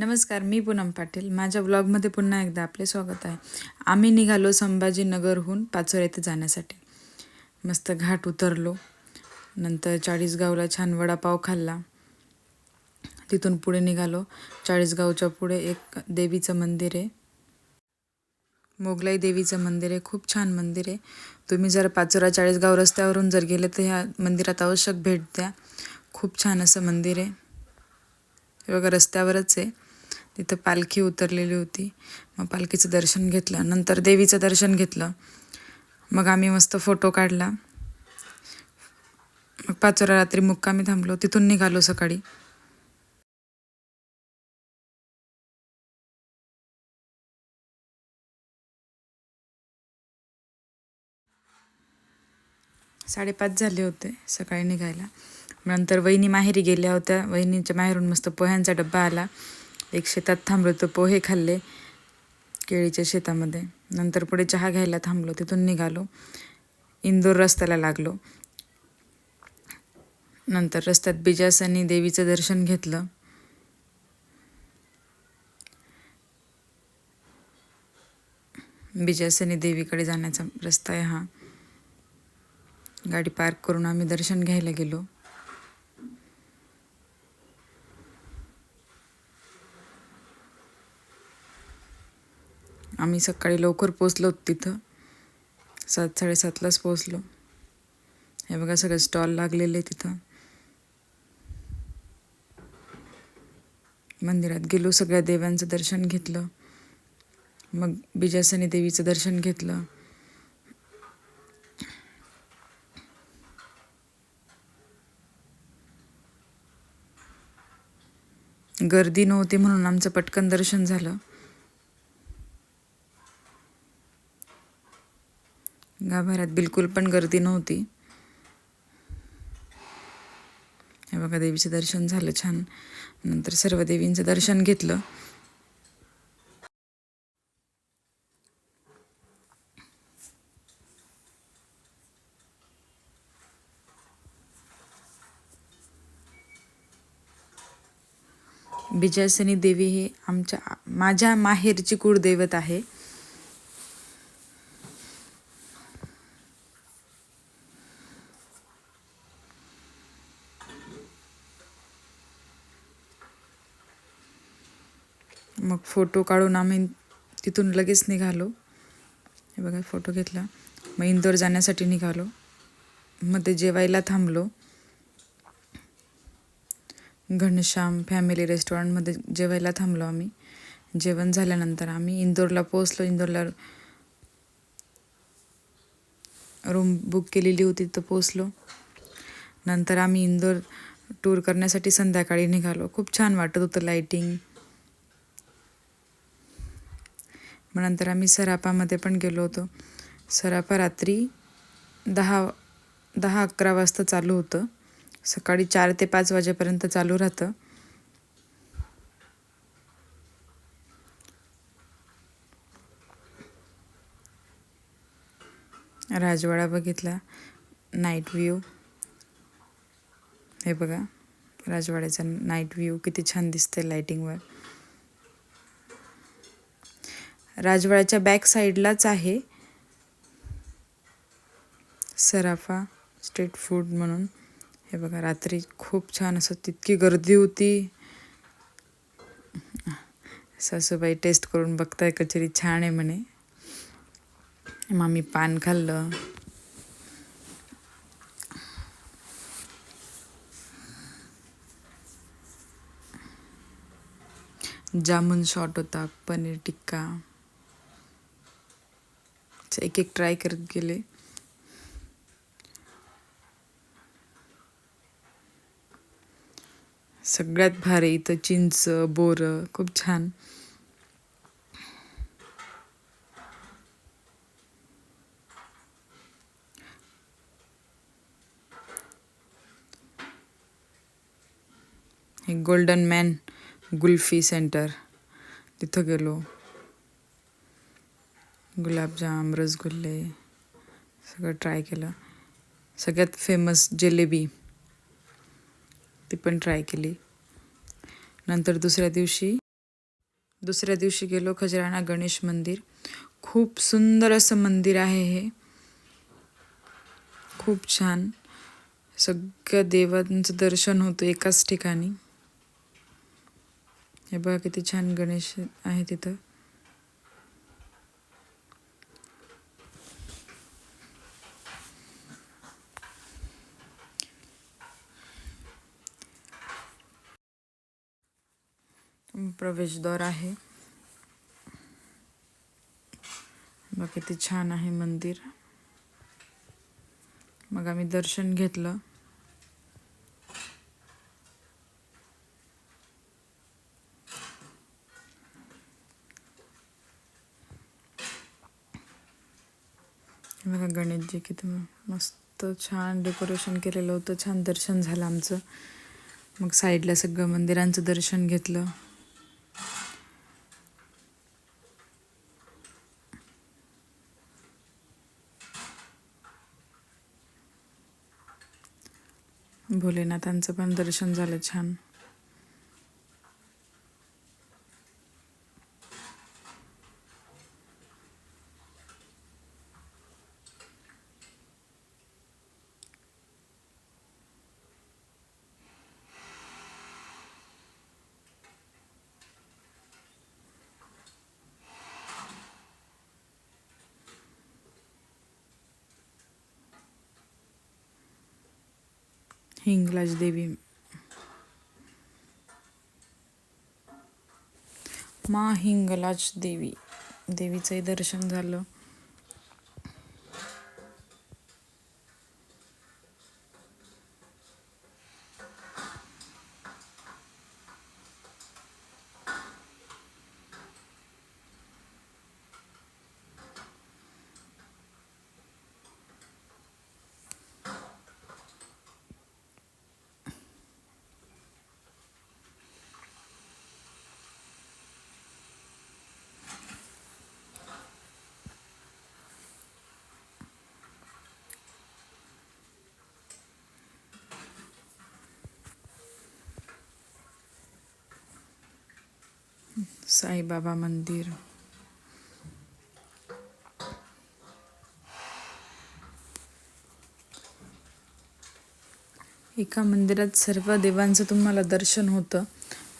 नमस्कार मी पूनम पाटील. माझ्या ब्लॉगमध्ये पुन्हा एकदा आपले स्वागत आहे. आम्ही निघालो संभाजीनगरहून पाचोर येथे जाण्यासाठी. मस्त घाट उतरलो. नंतर चाळीसगावला छान वडापाव खाल्ला. तिथून पुढे निघालो. चाळीसगावच्या पुढे एक देवीचं मंदिर आहे. मोगलाई देवीचं मंदिर आहे. खूप छान मंदिर आहे. तुम्ही जर पाचोरा चाळीसगाव रस्त्यावरून जर गेले तर ह्या मंदिरात आवश्यक भेट द्या. खूप छान असं मंदिर आहे. हे बघा रस्त्यावरच आहे. तिथं पालखी उतरलेली होती. मग पालखीचं दर्शन घेतलं. नंतर देवीचं दर्शन घेतलं. मग आम्ही मस्त फोटो काढला. मग पाचोरा रात्री मुक्कामी थांबलो. तिथून निघालो सकाळी. साडेपाच झाले होते सकाळी निघायला. नंतर वहिनी माहेरी गेल्या होत्या. वहिनीच्या माहेरून मस्त पोह्यांचा डब्बा आला. एक शेतात थांबलो तर पोहे खाल्ले केळीच्या शेतामध्ये. नंतर पुढे चहा घ्यायला थांबलो तिथून निघालो. इंदोर रस्त्याला लागलो. नंतर रस्त्यात बिजासनी देवीचं दर्शन घेतलं. बिजासनी देवीकडे जाण्याचा रस्ता आहे हा. गाडी पार्क करून आम्ही दर्शन घ्यायला गेलो. आम्ही सकाळी लवकर पोचलो तिथं. सात साडेसातलाच पोचलो हे बघा सगळे स्टॉल लागलेले तिथं. मंदिरात गेलो सगळ्या देवांचं दर्शन घेतलं. मग बिजासनी देवीचं दर्शन घेतलं. गर्दी नव्हती म्हणून आमचं पटकन दर्शन झालं. गाभाऱ्यात. बिलकुल पण गर्दी नव्हती. हे बघा देवीचं दर्शन झालं छान. नंतर सर्व देवींचं दर्शन घेतलं. बिजयसनी देवी ही आमच्या माझ्या माहेरची कुळदैवत आहे मग फोटो काढून आम्ही तिथून लगेच निघालो. हे बघा फोटो घेतला. मग इंदोर जाण्यासाठी निघालो. मग ते जेवायला थांबलो. घनश्याम फॅमिली रेस्टॉरंटमध्ये जेवायला थांबलो आम्ही. जेवण झाल्यानंतर आम्ही इंदोरला पोचलो इंदोरला रूम बुक केलेली होती तर पोचलो नंतर आम्ही इंदोर टूर करण्यासाठी संध्याकाळी निघालो. खूप छान वाटत होतं लाईटिंग मग नंतर आम्ही सरापामध्ये पण गेलो होतो. सराफा रात्री दहा दहा अकरा वाजता चालू होतं. सकाळी चार ते पाच वाजेपर्यंत चालू राहतं. राजवाडा बघितला. नाईट व्ह्यू हे बघा. राजवाड्याचा नाईट व्ह्यू किती छान दिसते लाईटिंगवर राजवाड्याच्या बॅक साईडलाच आहे. सराफा स्ट्रीट फूड म्हणून. हे बघा रात्री खूप छान असं तितकी गर्दी होती. सासूबाई टेस्ट करून बघताय कचेरी छान आहे म्हणे. मग आम्ही पान खाल्लं. जामुन शॉट होता पनीर टिक्का. एक एक ट्राय करत गेले. सगळ्यात भारी इथं चिंच बोर खूप छान. हे गोल्डन मॅन गुल्फी सेंटर तिथं गेलो. गुलाबजाम रसगुल्ले सगळं ट्राय केलं. सगळ्यात फेमस जिलेबी ती पण ट्राय केली. नंतर दुसऱ्या दिवशी दुसऱ्या दिवशी गेलो खजराणा गणेश मंदिर. खूप सुंदर असं मंदिर आहे हे. खूप छान. सगळ्या देवांचं दर्शन होतं एकाच ठिकाणी. हे बघा किती छान गणेश आहे तिथं. प्रवेशद्वार आहे. बघा किती छान आहे मंदिर. मग आम्ही दर्शन घेतलं. बघा गणेशजी किती मस्त छान डेकोरेशन केलेलं होतं. छान दर्शन झालं आमचं. मग साईडला सगळं मंदिरांचं दर्शन घेतलं. भोलेनाथांचं पण दर्शन झालं छान. हिंगलाज देवी मा हिंगलाज देवी देवीचंही दर्शन झालं. साईबाबा मंदिर. एका मंदिरात सर्व देवांचं तुम्हाला दर्शन होतं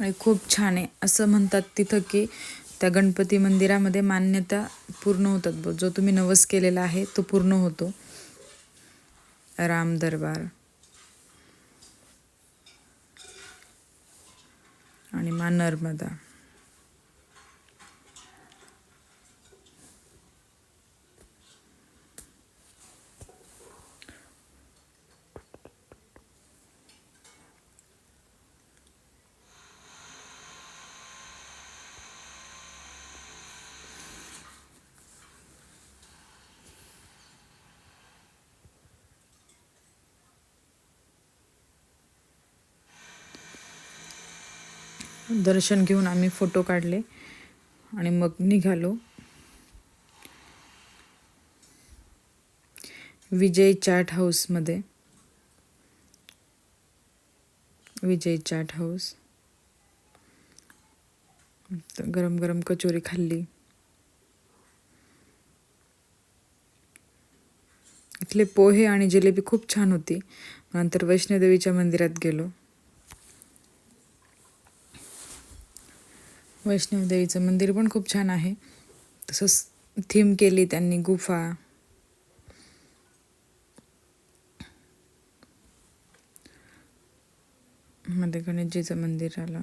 आणि खूप छान आहे. असं म्हणतात तिथं की त्या गणपती मंदिरामध्ये मान्यता पूर्ण होतात. ब जो तुम्ही नवस केलेला आहे तो पूर्ण होतो. राम दरबार. आणि मा नर्मदा. दर्शन घेऊन आम्ही फोटो काढले आणि मग निघालो. विजय चाट हाऊसमध्ये विजय चाट हाऊस. गरम गरम कचोरी खाल्ली. इथले पोहे आणि जिलेबी खूप छान होती. नंतर वैष्णोदेवीच्या मंदिरात गेलो. वैष्णवदेवीचं मंदिर पण खूप छान आहे. तसंच थीम केली त्यांनी गुफा. मध्ये गणेशजीचं मंदिर आलं.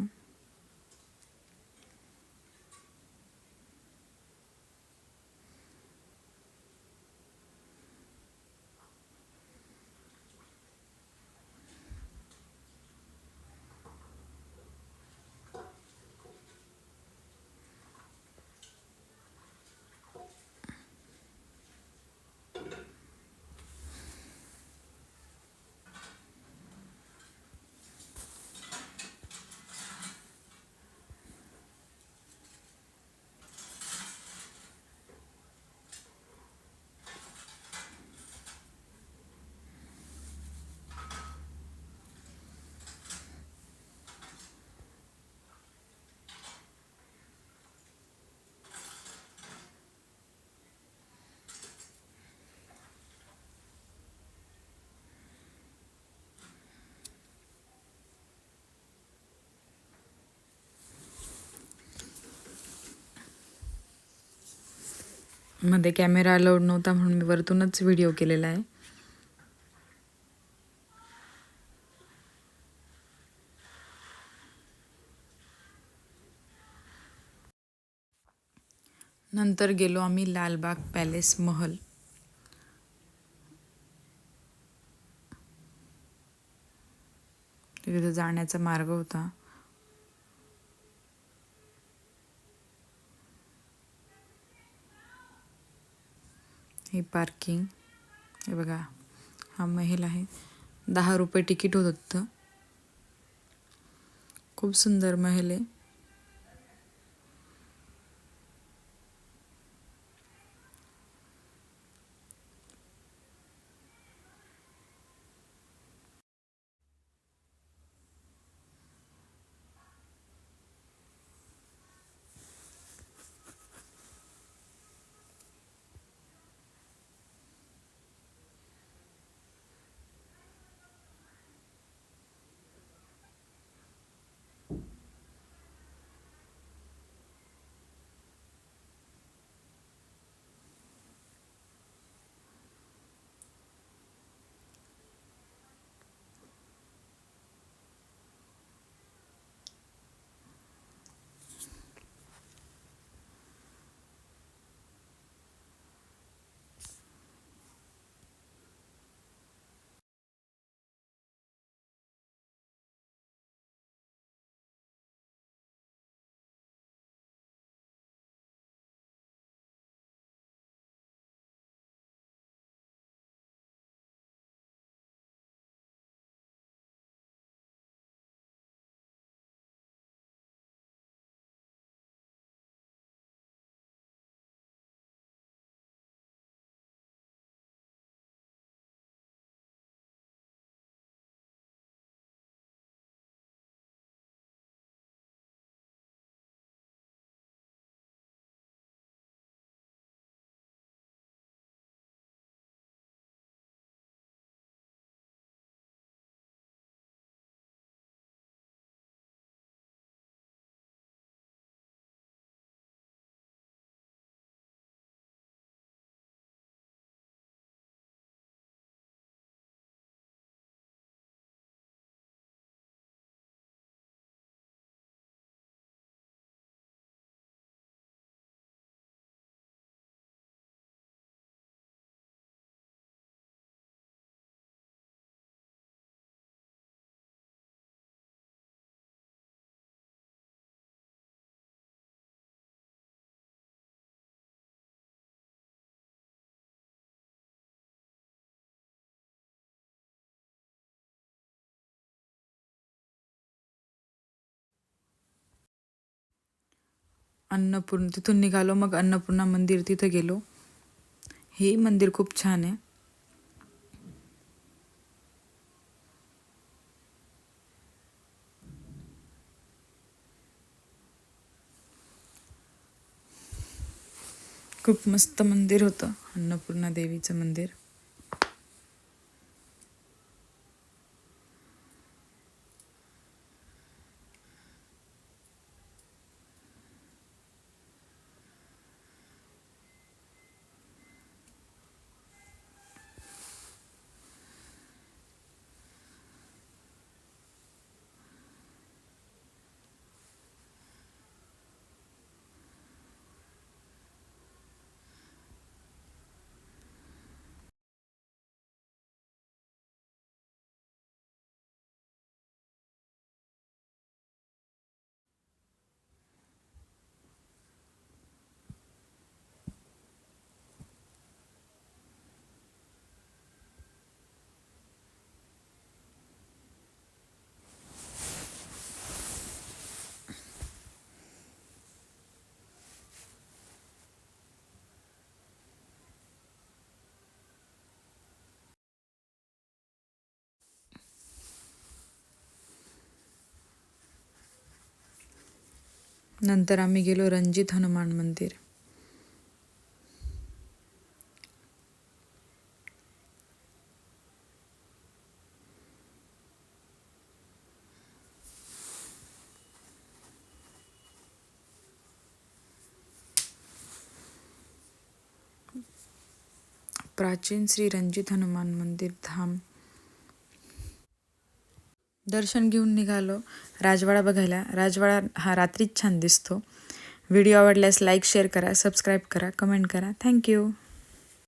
मध्ये कॅमेरा अलाउड नव्हता म्हणून मी वरतूनच व्हिडिओ केलेला आहे. नंतर गेलो आम्ही लालबाग पॅलेस महल. तिथे जाण्याचा मार्ग होता. ही पार्किंग हे बघा हा महल आहे. दहा रुपये तिकीट होत होतं खूप सुंदर महल आहे. अन्नपूर्ण तिथून निघालो मग अन्नपूर्णा मंदिर तिथं गेलो. हे मंदिर खूप छान आहे. खूप मस्त मंदिर होतं अन्नपूर्णा देवीचं मंदिर. नंतर आम्ही गेलो रणजित हनुमान मंदिर. प्राचीन श्री रणजित हनुमान मंदिर धाम. दर्शन घेऊन निघालो राजवाडा बघायला. राजवाडा हा रात्रीच छान दिसतो. व्हिडिओ आवडल्यास लाईक शेअर करा सबस्क्राईब करा कमेंट करा. Thank you